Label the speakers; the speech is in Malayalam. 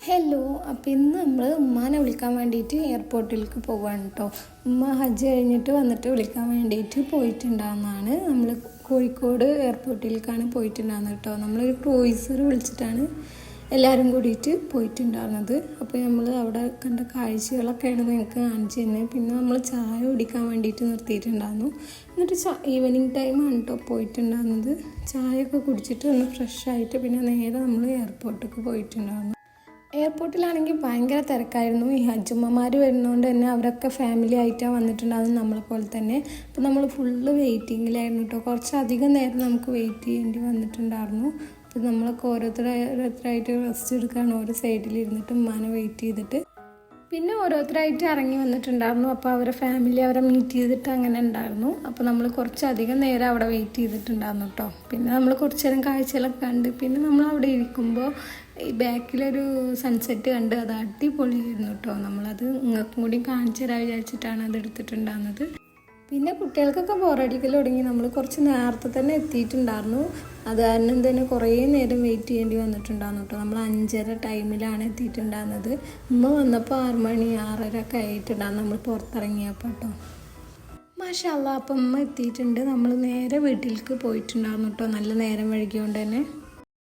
Speaker 1: ഹലോ അപ്പോൾ ഇന്ന് നമ്മൾ ഉമ്മാനെ വിളിക്കാൻ വേണ്ടിയിട്ട് എയർപോർട്ടിലേക്ക് പോവാണ് കേട്ടോ ഉമ്മ ഹജ്ജ് കഴിഞ്ഞിട്ട് വന്നിട്ട് വിളിക്കാൻ വേണ്ടിയിട്ട് പോയിട്ടുണ്ടാകുന്നതാണ് നമ്മൾ കോഴിക്കോട് എയർപോർട്ടിലേക്കാണ് പോയിട്ടുണ്ടാകുന്നത് കേട്ടോ നമ്മളൊരു ക്രൂയിസർ വിളിച്ചിട്ടാണ് എല്ലാവരും കൂടിയിട്ട് പോയിട്ടുണ്ടായിരുന്നത് അപ്പോൾ നമ്മൾ അവിടെ കണ്ട കാഴ്ചകളൊക്കെയാണ് നിങ്ങൾക്ക് കാണിച്ചു തന്നെ പിന്നെ നമ്മൾ ചായ കുടിക്കാൻ വേണ്ടിയിട്ട് നിർത്തിയിട്ടുണ്ടായിരുന്നു. എന്നിട്ട് ഈവനിങ് ടൈമാണ് കേട്ടോ പോയിട്ടുണ്ടായിരുന്നത് ചായയൊക്കെ കുടിച്ചിട്ട് ഒന്ന് ഫ്രഷ് ആയിട്ട് പിന്നെ നേരെ നമ്മൾ എയർപോർട്ടിലേക്ക് പോയിട്ടുണ്ടായിരുന്നു എയർപോർട്ടിലാണെങ്കിൽ ഭയങ്കര തിരക്കായിരുന്നു. ഈ ഹജ്ജുമ്മമാർ വരുന്നതുകൊണ്ട് തന്നെ അവരൊക്കെ ഫാമിലി ആയിട്ടാണ് വന്നിട്ടുണ്ടാകുന്നത് നമ്മളെ പോലെ തന്നെ. അപ്പോൾ നമ്മൾ ഫുള്ള് വെയിറ്റിങ്ങിലായിരുന്നു കേട്ടോ കുറച്ചധികം നേരം നമുക്ക് വെയിറ്റ് ചെയ്യേണ്ടി വന്നിട്ടുണ്ടായിരുന്നു. അപ്പോൾ നമ്മളൊക്കെ ഓരോരുത്തരായി ഓരോരുത്തരായിട്ട് റെസ്റ്റ് എടുക്കുകയാണ് ഓരോ സൈഡിൽ ഇരുന്നിട്ട് ഉമ്മാനെ വെയിറ്റ് ചെയ്തിട്ട്. പിന്നെ ഓരോരുത്തരായിട്ട് ഇറങ്ങി വന്നിട്ടുണ്ടായിരുന്നു. അപ്പോൾ അവരെ ഫാമിലി അവരെ മീറ്റ് ചെയ്തിട്ട് അങ്ങനെ ഉണ്ടായിരുന്നു. അപ്പോൾ നമ്മൾ കുറച്ചധികം നേരം അവിടെ വെയിറ്റ് ചെയ്തിട്ടുണ്ടായിരുന്നു കേട്ടോ. പിന്നെ നമ്മൾ കുറച്ച് നേരം കാഴ്ചകളൊക്കെ കണ്ട് പിന്നെ നമ്മൾ അവിടെ ഇരിക്കുമ്പോൾ ഈ ബാക്കിലൊരു സൺസെറ്റ് കണ്ട് അത് അടിപൊളിയായിരുന്നു കേട്ടോ. നമ്മളത് നിങ്ങൾക്കും കൂടി കാണിച്ചു തരാൻ വിചാരിച്ചിട്ടാണ് അത് എടുത്തിട്ടുണ്ടായിരുന്നത്. പിന്നെ കുട്ടികൾക്കൊക്കെ ബോറടിക്കൽ തുടങ്ങി. നമ്മൾ കുറച്ച് നേരത്തെ തന്നെ എത്തിയിട്ടുണ്ടായിരുന്നു. അത് കാരണം തന്നെ കുറേ നേരം വെയിറ്റ് ചെയ്യേണ്ടി വന്നിട്ടുണ്ടായിരുന്നു കേട്ടോ. നമ്മൾ അഞ്ചര ടൈമിലാണ് എത്തിയിട്ടുണ്ടായിരുന്നത്. ഉമ്മ വന്നപ്പോൾ ആറ് മണി ആറര ഒക്കെ ആയിട്ടുണ്ടായിരുന്നു നമ്മൾ പുറത്തിറങ്ങിയപ്പോൾ കേട്ടോ. മാഷല്ല അപ്പം ഉമ്മ എത്തിയിട്ടുണ്ട്. നമ്മൾ നേരെ വീട്ടിലേക്ക് പോയിട്ടുണ്ടായിരുന്നു കേട്ടോ. നല്ല നേരം വൈകിയോണ്ട് തന്നെ.